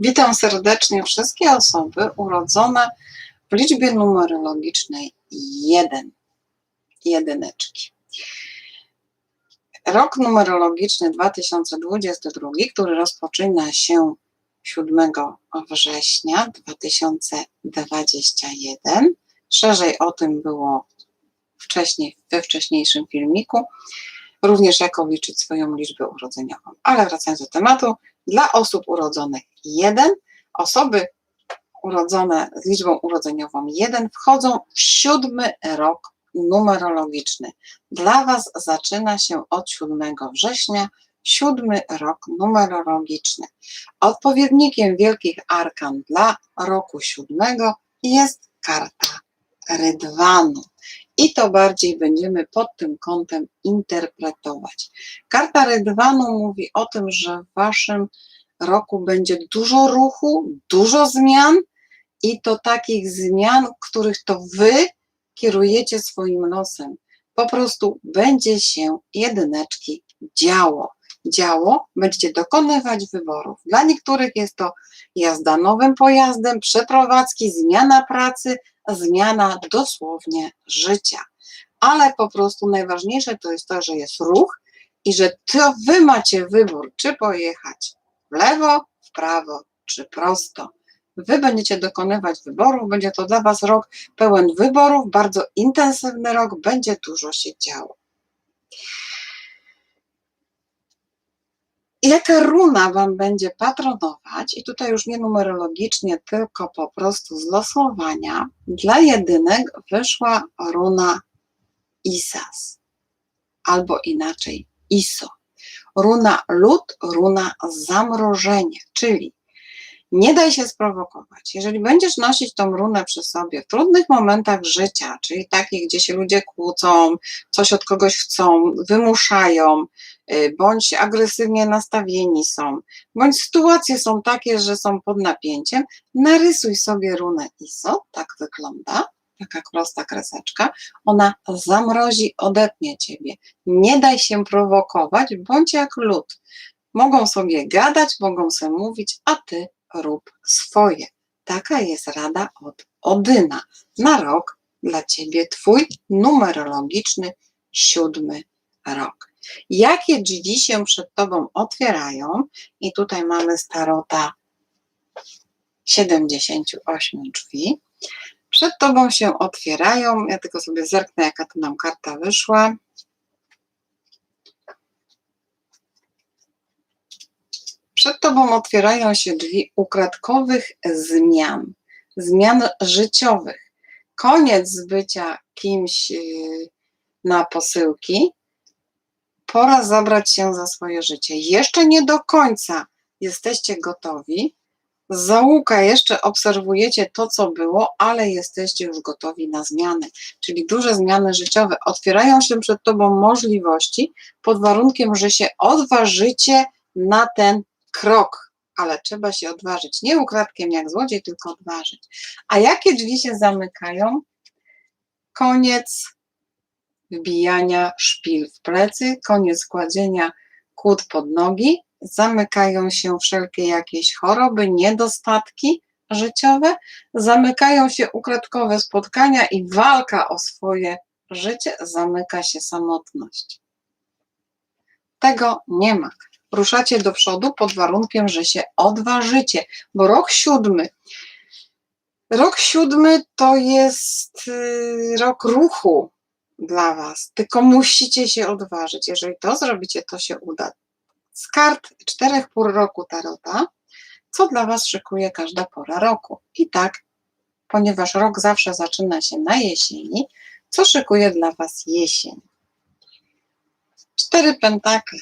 Witam serdecznie wszystkie osoby urodzone w liczbie numerologicznej 1. Jedyneczki. Rok numerologiczny 2022, który rozpoczyna się 7 września 2021. Szerzej o tym było wcześniej, we wcześniejszym filmiku. Również jak obliczyć swoją liczbę urodzeniową. Ale wracając do tematu, dla osób urodzonych 1, osoby urodzone z liczbą urodzeniową 1 wchodzą w siódmy rok numerologiczny. Dla Was zaczyna się od 7 września siódmy rok numerologiczny. Odpowiednikiem wielkich arkan dla roku siódmego jest karta Rydwanu. I to bardziej będziemy pod tym kątem interpretować. Karta Rydwanu mówi o tym, że w Waszym roku będzie dużo ruchu, dużo zmian i to takich zmian, których to Wy kierujecie swoim losem. Po prostu będzie się jedyneczki działo. Działo, będziecie dokonywać wyborów. Dla niektórych jest to jazda nowym pojazdem, przeprowadzki, zmiana pracy, zmiana dosłownie życia. Ale po prostu najważniejsze to jest to, że jest ruch i że to wy macie wybór, czy pojechać w lewo, w prawo, czy prosto. Wy będziecie dokonywać wyborów, będzie to dla Was rok pełen wyborów, bardzo intensywny rok, będzie dużo się działo. Jaka runa Wam będzie patronować, i tutaj już nie numerologicznie, tylko po prostu z losowania, dla jedynek wyszła runa Isas, albo inaczej Iso. Runa lód, runa zamrożenie, czyli nie daj się sprowokować. Jeżeli będziesz nosić tą runę przy sobie w trudnych momentach życia, czyli takich, gdzie się ludzie kłócą, coś od kogoś chcą, wymuszają, y, bądź agresywnie nastawieni są, bądź sytuacje są takie, że są pod napięciem, narysuj sobie runę ISO, tak wygląda, taka prosta kreseczka, ona zamrozi, odetnie ciebie. Nie daj się prowokować, bądź jak lód. Mogą sobie gadać, mogą sobie mówić, a ty rób swoje. Taka jest rada od Odyna na rok dla ciebie, twój numerologiczny siódmy rok. Jakie drzwi się przed tobą otwierają? I tutaj mamy starota 78 drzwi. Przed tobą się otwierają. Ja tylko sobie zerknę, jaka tu nam karta wyszła. Przed tobą otwierają się drzwi ukradkowych zmian, zmian życiowych. Koniec bycia kimś yy, na posyłki. Pora zabrać się za swoje życie. Jeszcze nie do końca jesteście gotowi. Z załuka jeszcze obserwujecie to, co było, ale jesteście już gotowi na zmiany, czyli duże zmiany życiowe. Otwierają się przed Tobą możliwości pod warunkiem, że się odważycie na ten krok, ale trzeba się odważyć. Nie ukradkiem jak złodziej, tylko odważyć. A jakie drzwi się zamykają? Koniec wbijania szpil w plecy, koniec kładzenia kłód pod nogi, zamykają się wszelkie jakieś choroby, niedostatki życiowe, zamykają się ukradkowe spotkania i walka o swoje życie, zamyka się samotność. Tego nie ma ruszacie do przodu pod warunkiem, że się odważycie, bo rok siódmy. Rok siódmy to jest y, rok ruchu dla Was, tylko musicie się odważyć. Jeżeli to zrobicie, to się uda. Z kart czterech pór roku Tarota, co dla Was szykuje każda pora roku. I tak, ponieważ rok zawsze zaczyna się na jesieni, co szykuje dla Was jesień? Cztery pentakle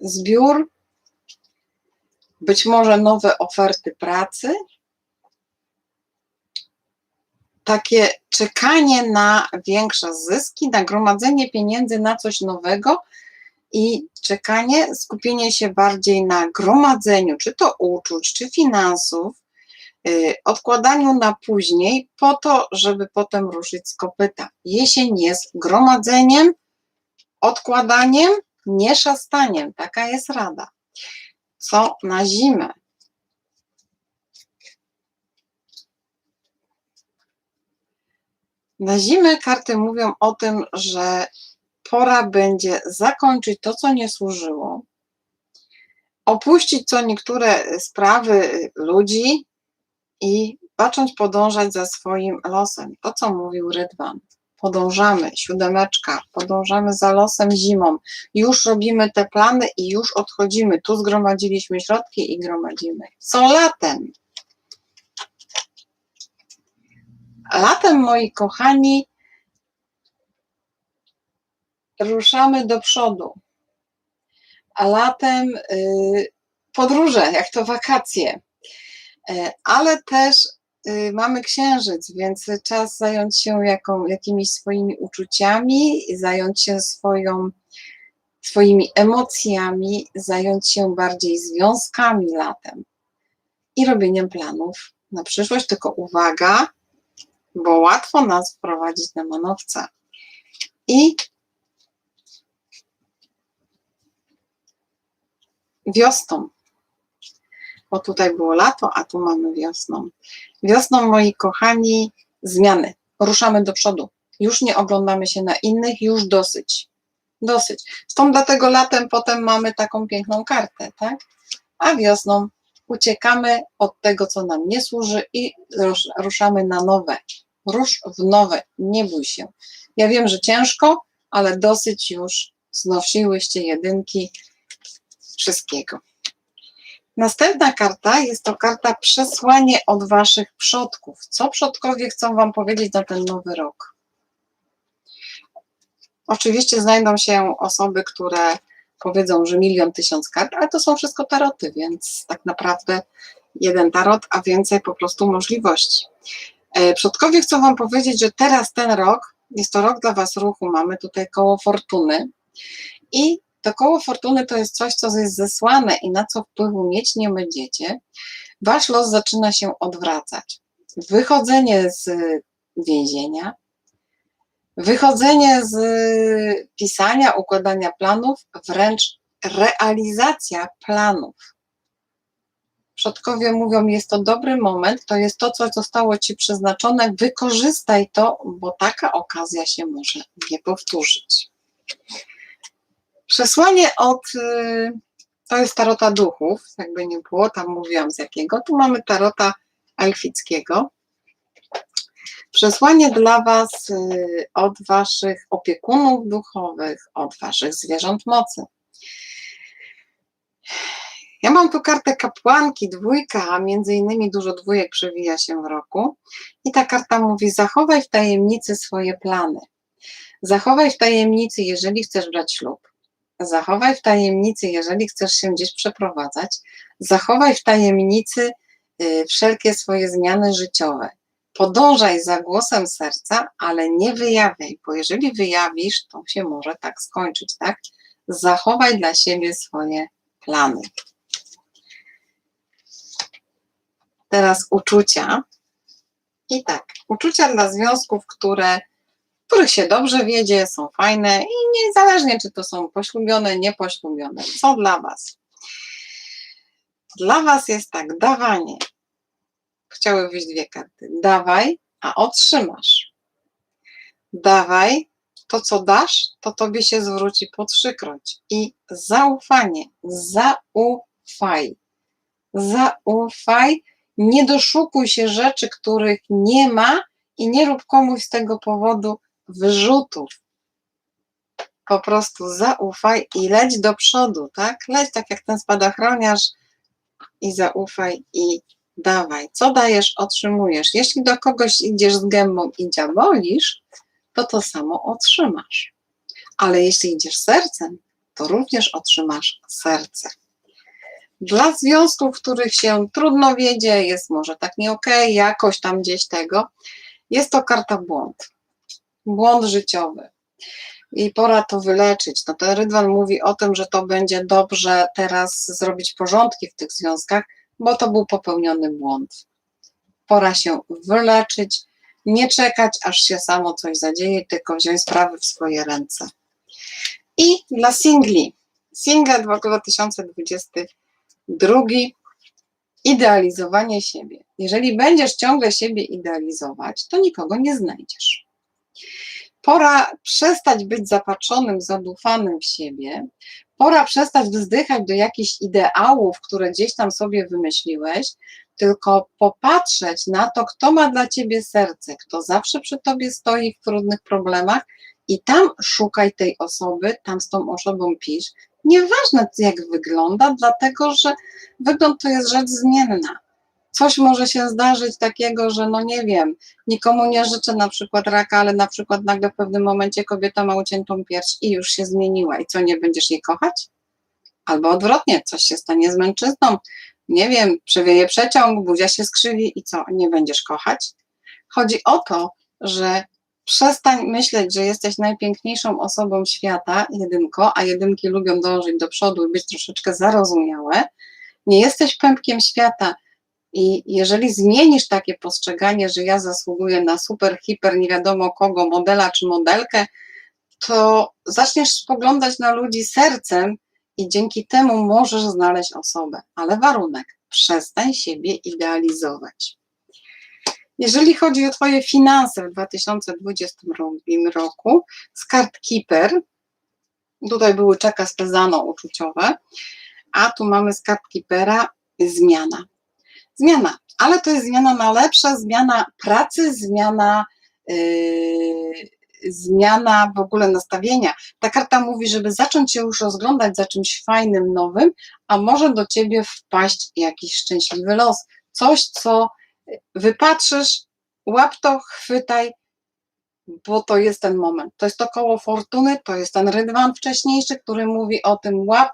zbiór, być może nowe oferty pracy, takie czekanie na większe zyski, nagromadzenie pieniędzy na coś nowego i czekanie, skupienie się bardziej na gromadzeniu, czy to uczuć, czy finansów, yy, odkładaniu na później, po to, żeby potem ruszyć z kopyta. Jesień jest gromadzeniem, odkładaniem nie szastaniem, taka jest rada. Co na zimę? Na zimę karty mówią o tym, że pora będzie zakończyć to, co nie służyło, opuścić co niektóre sprawy ludzi i zacząć podążać za swoim losem. To, co mówił Rydwan. Podążamy, siódemeczka, podążamy za losem zimą. Już robimy te plany i już odchodzimy. Tu zgromadziliśmy środki i gromadzimy. Co latem? Latem, moi kochani, ruszamy do przodu. A latem y, podróże, jak to wakacje. E, ale też mamy księżyc, więc czas zająć się jaką, jakimiś swoimi uczuciami, zająć się swoją, swoimi emocjami, zająć się bardziej związkami latem i robieniem planów na przyszłość. Tylko uwaga, bo łatwo nas wprowadzić na manowca. I wiosną, bo tutaj było lato, a tu mamy wiosną. Wiosną, moi kochani, zmiany. Ruszamy do przodu. Już nie oglądamy się na innych, już dosyć. Dosyć. Stąd dlatego latem potem mamy taką piękną kartę, tak? A wiosną uciekamy od tego, co nam nie służy i ruszamy na nowe. Rusz w nowe, nie bój się. Ja wiem, że ciężko, ale dosyć już znosiłyście jedynki wszystkiego. Następna karta jest to karta przesłanie od Waszych przodków. Co przodkowie chcą Wam powiedzieć na ten nowy rok? Oczywiście znajdą się osoby, które powiedzą, że milion, tysiąc kart, ale to są wszystko taroty, więc tak naprawdę jeden tarot, a więcej po prostu możliwości. E, przodkowie chcą Wam powiedzieć, że teraz ten rok jest to rok dla Was ruchu. Mamy tutaj koło fortuny i to koło fortuny to jest coś, co jest zesłane i na co wpływu mieć nie będziecie. Wasz los zaczyna się odwracać. Wychodzenie z więzienia, wychodzenie z pisania, układania planów, wręcz realizacja planów. Przodkowie mówią, jest to dobry moment, to jest to, co zostało Ci przeznaczone, wykorzystaj to, bo taka okazja się może nie powtórzyć. Przesłanie od, y, to jest tarota duchów, jakby nie było, tam mówiłam z jakiego. Tu mamy tarota elfickiego. Przesłanie dla Was y, od Waszych opiekunów duchowych, od Waszych zwierząt mocy. Ja mam tu kartę kapłanki, dwójka, a między innymi dużo dwójek przewija się w roku. I ta karta mówi: zachowaj w tajemnicy swoje plany. Zachowaj w tajemnicy, jeżeli chcesz brać ślub. Zachowaj w tajemnicy, jeżeli chcesz się gdzieś przeprowadzać. Zachowaj w tajemnicy y, wszelkie swoje zmiany życiowe. Podążaj za głosem serca, ale nie wyjawiaj, bo jeżeli wyjawisz, to się może tak skończyć, tak? Zachowaj dla siebie swoje plany. Teraz uczucia. I tak, uczucia dla związków, które, których się dobrze wiedzie, są fajne i niezależnie, czy to są poślubione, niepoślubione. Co dla Was? Dla Was jest tak, dawanie. Chciały wyjść dwie karty. Dawaj, a otrzymasz. Dawaj, to co dasz, to Tobie się zwróci po trzykroć. I zaufanie, zaufaj. Zaufaj, nie doszukuj się rzeczy, których nie ma i nie rób komuś z tego powodu wyrzutów. Po prostu zaufaj i leć do przodu, tak? Leć tak jak ten spadochroniarz i zaufaj i dawaj. Co dajesz, otrzymujesz. Jeśli do kogoś idziesz z gębą i dziabolisz, to to samo otrzymasz. Ale jeśli idziesz sercem, to również otrzymasz serce. Dla związków, w których się trudno wiedzie, jest może tak nie okej, okay, jakoś tam gdzieś tego, jest to karta błąd. Błąd życiowy. I pora to wyleczyć. No to Rydwan mówi o tym, że to będzie dobrze teraz zrobić porządki w tych związkach, bo to był popełniony błąd. Pora się wyleczyć, nie czekać, aż się samo coś zadzieje, tylko wziąć sprawy w swoje ręce. I dla singli. Single 2020 Drugi, idealizowanie siebie. Jeżeli będziesz ciągle siebie idealizować, to nikogo nie znajdziesz. Pora przestać być zapatrzonym, zadufanym w siebie. Pora przestać wzdychać do jakichś ideałów, które gdzieś tam sobie wymyśliłeś, tylko popatrzeć na to, kto ma dla ciebie serce, kto zawsze przy tobie stoi w trudnych problemach i tam szukaj tej osoby, tam z tą osobą pisz. Nieważne jak wygląda, dlatego że wygląd to jest rzecz zmienna. Coś może się zdarzyć takiego, że no nie wiem, nikomu nie życzę na przykład raka, ale na przykład nagle w pewnym momencie kobieta ma uciętą pierś i już się zmieniła i co, nie będziesz jej kochać? Albo odwrotnie, coś się stanie z mężczyzną, nie wiem, przewieje przeciąg, buzia się skrzywi i co, nie będziesz kochać? Chodzi o to, że przestań myśleć, że jesteś najpiękniejszą osobą świata, jedynko, a jedynki lubią dążyć do przodu i być troszeczkę zarozumiałe. Nie jesteś pępkiem świata. I jeżeli zmienisz takie postrzeganie, że ja zasługuję na super, hiper, nie wiadomo kogo, modela czy modelkę, to zaczniesz spoglądać na ludzi sercem i dzięki temu możesz znaleźć osobę. Ale warunek, przestań siebie idealizować. Jeżeli chodzi o Twoje finanse w 2020 roku, z kart Keeper, tutaj były czeka spezano uczuciowe, a tu mamy z kart Keepera zmiana. Zmiana, ale to jest zmiana na lepsze, zmiana pracy, zmiana, yy, zmiana w ogóle nastawienia. Ta karta mówi, żeby zacząć się już rozglądać za czymś fajnym, nowym, a może do Ciebie wpaść jakiś szczęśliwy los. Coś, co wypatrzysz, łap to, chwytaj, bo to jest ten moment. To jest to koło fortuny, to jest ten rydwan wcześniejszy, który mówi o tym łap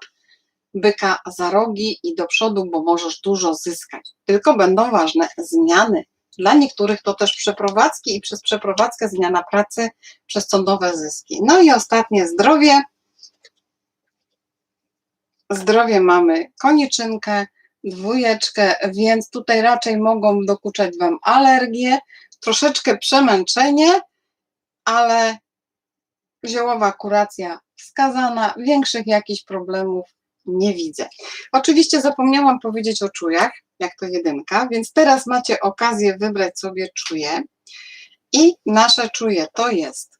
byka za rogi i do przodu, bo możesz dużo zyskać. Tylko będą ważne zmiany. Dla niektórych to też przeprowadzki i przez przeprowadzkę zmiana pracy, przez co nowe zyski. No i ostatnie zdrowie. Zdrowie mamy koniczynkę, dwójeczkę, więc tutaj raczej mogą dokuczać Wam alergie, troszeczkę przemęczenie, ale ziołowa kuracja wskazana, większych jakichś problemów nie widzę. Oczywiście zapomniałam powiedzieć o czujach, jak to jedynka, więc teraz macie okazję wybrać sobie czuje. I nasze czuje to jest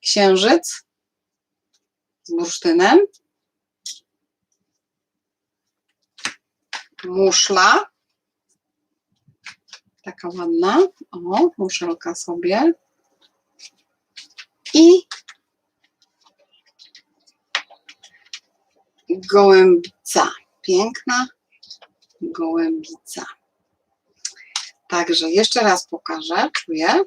księżyc z bursztynem, muszla, taka ładna, o, muszelka sobie i gołębica, piękna gołębica. Także jeszcze raz pokażę, czuję.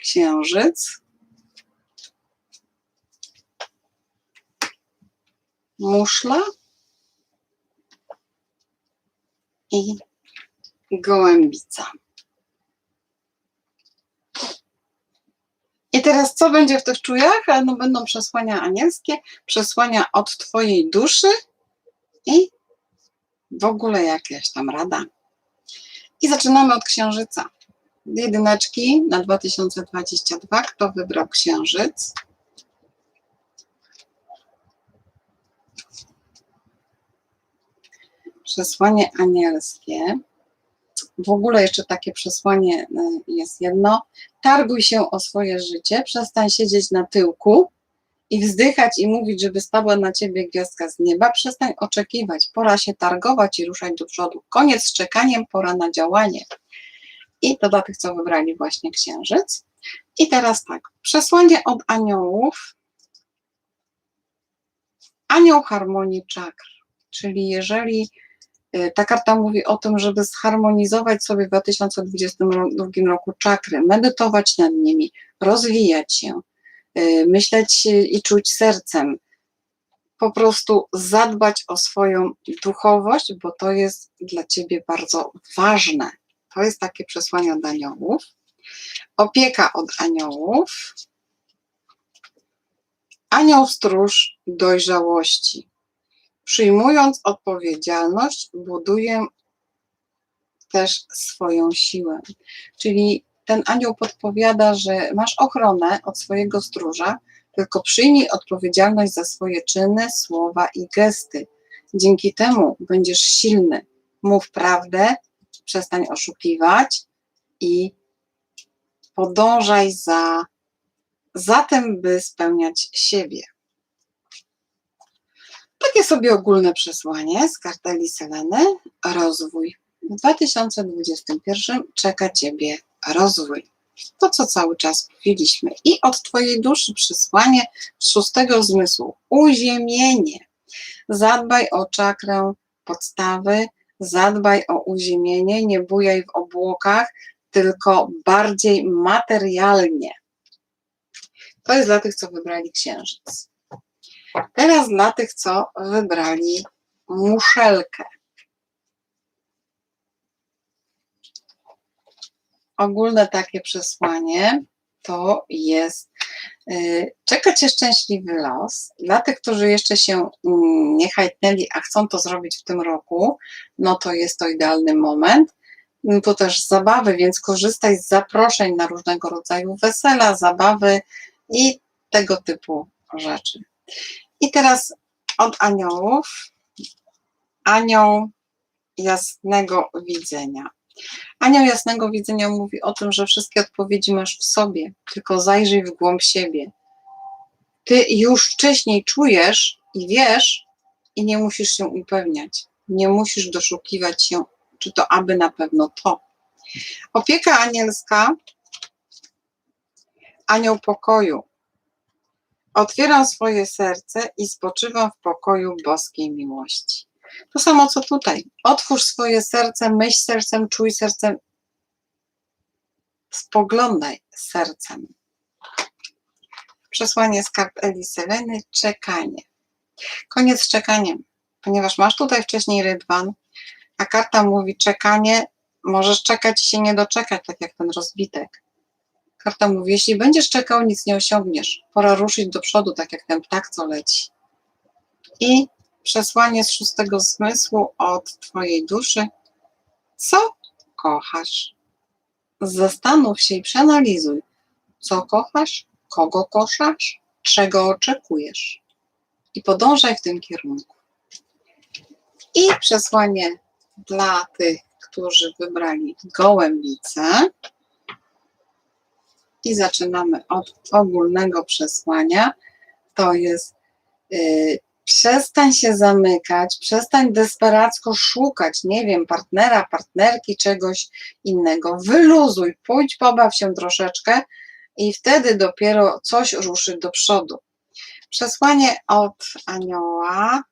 Księżyc, muszla. I gołębica. I teraz co będzie w tych czujach? No będą przesłania anielskie, przesłania od Twojej duszy i w ogóle jakaś tam rada. I zaczynamy od księżyca. Jedyneczki na 2022. Kto wybrał księżyc? Przesłanie anielskie. W ogóle jeszcze takie przesłanie y, jest jedno. Targuj się o swoje życie, przestań siedzieć na tyłku i wzdychać i mówić, żeby spadła na ciebie gwiazdka z nieba. Przestań oczekiwać, pora się targować i ruszać do przodu. Koniec z czekaniem, pora na działanie. I to dla tych, co wybrali właśnie księżyc. I teraz tak, przesłanie od aniołów. Anioł harmonii czakr, czyli jeżeli ta karta mówi o tym, żeby zharmonizować sobie w 2022 roku czakry, medytować nad nimi, rozwijać się, y, myśleć i czuć sercem, po prostu zadbać o swoją duchowość, bo to jest dla ciebie bardzo ważne. To jest takie przesłanie od aniołów. Opieka od aniołów. Anioł stróż dojrzałości. Przyjmując odpowiedzialność, buduję też swoją siłę. Czyli ten anioł podpowiada, że masz ochronę od swojego stróża, tylko przyjmij odpowiedzialność za swoje czyny, słowa i gesty. Dzięki temu będziesz silny. Mów prawdę, przestań oszukiwać i podążaj za, za tym, by spełniać siebie. Takie sobie ogólne przesłanie z karteli Seleny. Rozwój. W 2021 czeka Ciebie rozwój. To, co cały czas mówiliśmy. I od Twojej duszy przesłanie szóstego zmysłu. Uziemienie. Zadbaj o czakrę podstawy, zadbaj o uziemienie, nie bujaj w obłokach, tylko bardziej materialnie. To jest dla tych, co wybrali księżyc. Teraz dla tych, co wybrali muszelkę. Ogólne takie przesłanie to jest yy, czeka Cię szczęśliwy los. Dla tych, którzy jeszcze się mm, nie hajtnęli, a chcą to zrobić w tym roku, no to jest to idealny moment. Mm, Tu też zabawy, więc korzystaj z zaproszeń na różnego rodzaju wesela, zabawy i tego typu rzeczy. I teraz od aniołów. Anioł jasnego widzenia. Anioł jasnego widzenia mówi o tym, że wszystkie odpowiedzi masz w sobie, tylko zajrzyj w głąb siebie. Ty już wcześniej czujesz i wiesz, i nie musisz się upewniać. Nie musisz doszukiwać się, czy to aby na pewno to. Opieka anielska, anioł pokoju. Otwieram swoje serce i spoczywam w pokoju boskiej miłości. To samo co tutaj. Otwórz swoje serce, myśl sercem, czuj sercem, spoglądaj sercem. Przesłanie z kart Eli Seleny, czekanie. Koniec z czekaniem, ponieważ masz tutaj wcześniej rydwan, a karta mówi czekanie, możesz czekać i się nie doczekać, tak jak ten rozbitek. Karta mówi, jeśli będziesz czekał, nic nie osiągniesz. Pora ruszyć do przodu, tak jak ten ptak, co leci. I przesłanie z szóstego zmysłu od Twojej duszy. Co kochasz? Zastanów się i przeanalizuj, co kochasz, kogo kochasz, czego oczekujesz. I podążaj w tym kierunku. I przesłanie dla tych, którzy wybrali gołębice. I zaczynamy od ogólnego przesłania. To jest yy, przestań się zamykać, przestań desperacko szukać, nie wiem, partnera, partnerki, czegoś innego. Wyluzuj, pójdź, pobaw się troszeczkę i wtedy dopiero coś ruszy do przodu. Przesłanie od anioła.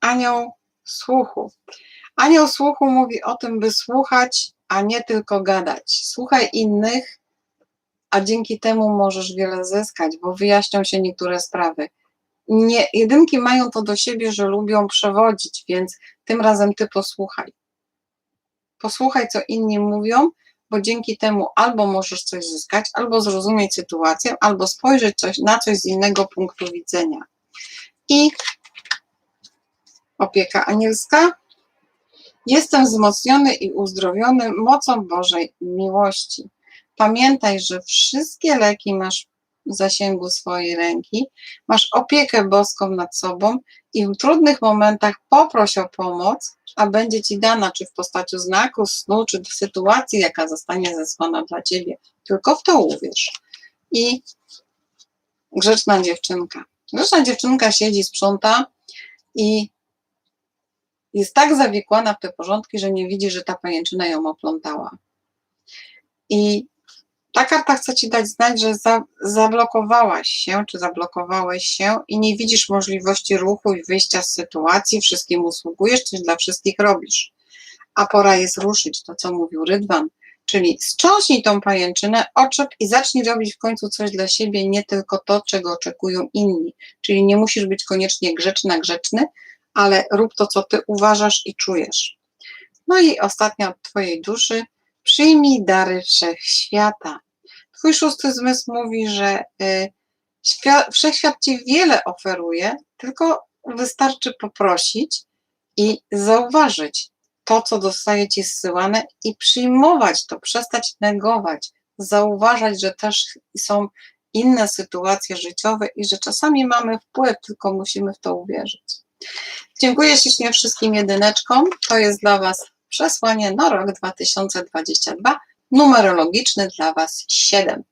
Anioł słuchu. Anioł słuchu mówi o tym, by słuchać, a nie tylko gadać. Słuchaj innych, a dzięki temu możesz wiele zyskać, bo wyjaśnią się niektóre sprawy. Nie, jedynki mają to do siebie, że lubią przewodzić, więc tym razem ty posłuchaj. Posłuchaj, co inni mówią, bo dzięki temu albo możesz coś zyskać, albo zrozumieć sytuację, albo spojrzeć coś, na coś z innego punktu widzenia. I opieka anielska. Jestem wzmocniony i uzdrowiony mocą Bożej miłości. Pamiętaj, że wszystkie leki masz w zasięgu swojej ręki, masz opiekę boską nad sobą i w trudnych momentach poproś o pomoc, a będzie ci dana, czy w postaci znaku, snu, czy w sytuacji, jaka zostanie zesłana dla ciebie. Tylko w to uwierz. I grzeczna dziewczynka. Grzeczna dziewczynka siedzi, sprząta i jest tak zawikłana w te porządki, że nie widzi, że ta pajęczyna ją oplątała. I ta karta chce ci dać znać, że za, zablokowałaś się, czy zablokowałeś się i nie widzisz możliwości ruchu i wyjścia z sytuacji, wszystkim usługujesz, coś dla wszystkich robisz. A pora jest ruszyć, to co mówił Rydwan, czyli strząśnij tą pajęczynę, oczep i zacznij robić w końcu coś dla siebie, nie tylko to, czego oczekują inni. Czyli nie musisz być koniecznie grzeczna, grzeczny, ale rób to, co ty uważasz i czujesz. No i ostatnia od twojej duszy, przyjmij dary wszechświata. Twój szósty zmysł mówi, że y, świat, wszechświat ci wiele oferuje, tylko wystarczy poprosić i zauważyć to, co dostaje ci zsyłane i przyjmować to, przestać negować, zauważać, że też są inne sytuacje życiowe i że czasami mamy wpływ, tylko musimy w to uwierzyć. Dziękuję ślicznie wszystkim jedyneczkom. To jest dla Was przesłanie na rok 2022, numerologiczny dla Was 7.